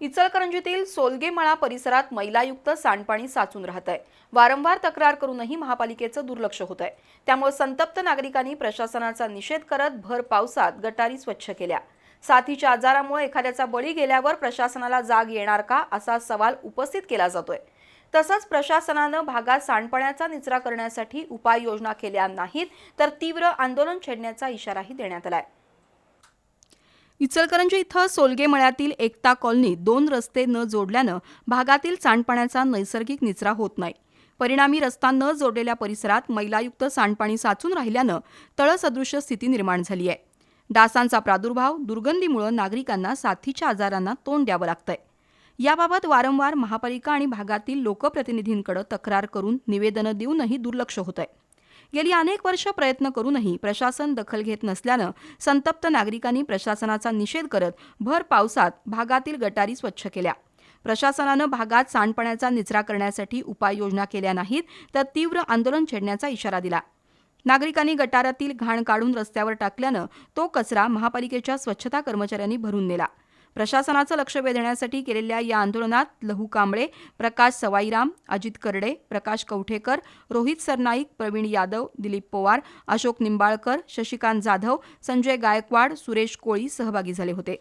इचलकरंजीतील सोलगेमळा परिसरात मैलायुक्त सांडपाणी साचून राहत आहे वारंवार तक्रार करूनही महापालिकेचं दुर्लक्ष होत आहे त्यामुळे संतप्त नागरिकांनी प्रशासनाचा निषेध करत भर पावसात गटारी स्वच्छ केल्या. साथीच्या आजारामुळे एखाद्याचा बळी गेल्यावर प्रशासनाला जाग येणार का असा सवाल उपस्थित केला जातोय. तसंच प्रशासनानं भागात सांडपाण्याचा निचरा करण्यासाठी उपाययोजना केल्या नाहीत तर तीव्र आंदोलन छेडण्याचा इशाराही देण्यात आलाय. इचलकरंजी इथं सोलगे मळ्यातील एकता कॉलनीत दोन रस्ते न जोडल्यानं भागातील सांडपाण्याचा नैसर्गिक निचरा होत नाही. परिणामी रस्ता न जोडलेल्या परिसरात मैलायुक्त सांडपाणी साचून राहिल्यानं तळसदृश्य स्थिती निर्माण झाली आहे. डासांचा प्रादुर्भाव दुर्गंधीमुळे नागरिकांना साथीच्या आजारांना तोंड द्यावं लागतंय. याबाबत वारंवार महापालिका आणि भागातील लोकप्रतिनिधींकडे तक्रार करून निवेदनं देऊनही दुर्लक्ष होत आहे गेली अनेक वर्ष प्रयत्न करूनही प्रशासन दखल घेत नसल्यानं संतप्त नागरिकांनी प्रशासनाचा निषेध करत भर पावसात भागातील गटारी स्वच्छ केल्या. प्रशासनानं भागात सांडपाण्याचा निचरा करण्यासाठी उपाययोजना केल्या नाहीत तर तीव्र आंदोलन छेडण्याचा इशारा दिला. नागरिकांनी गटारातील घाण काढून रस्त्यावर टाकल्यानं तो कचरा महापालिकेच्या स्वच्छता कर्मचाऱ्यांनी भरून नेला. प्रशासनाचं लक्ष वेधण्यासाठी केलेल्या या आंदोलनात लहू कांबळे प्रकाश सवाईराम अजित करडे प्रकाश कवठेकर रोहित सरनाईक प्रवीण यादव दिलीप पवार अशोक निंबाळकर शशिकांत जाधव संजय गायकवाड सुरेश कोळी सहभागी झाले होते.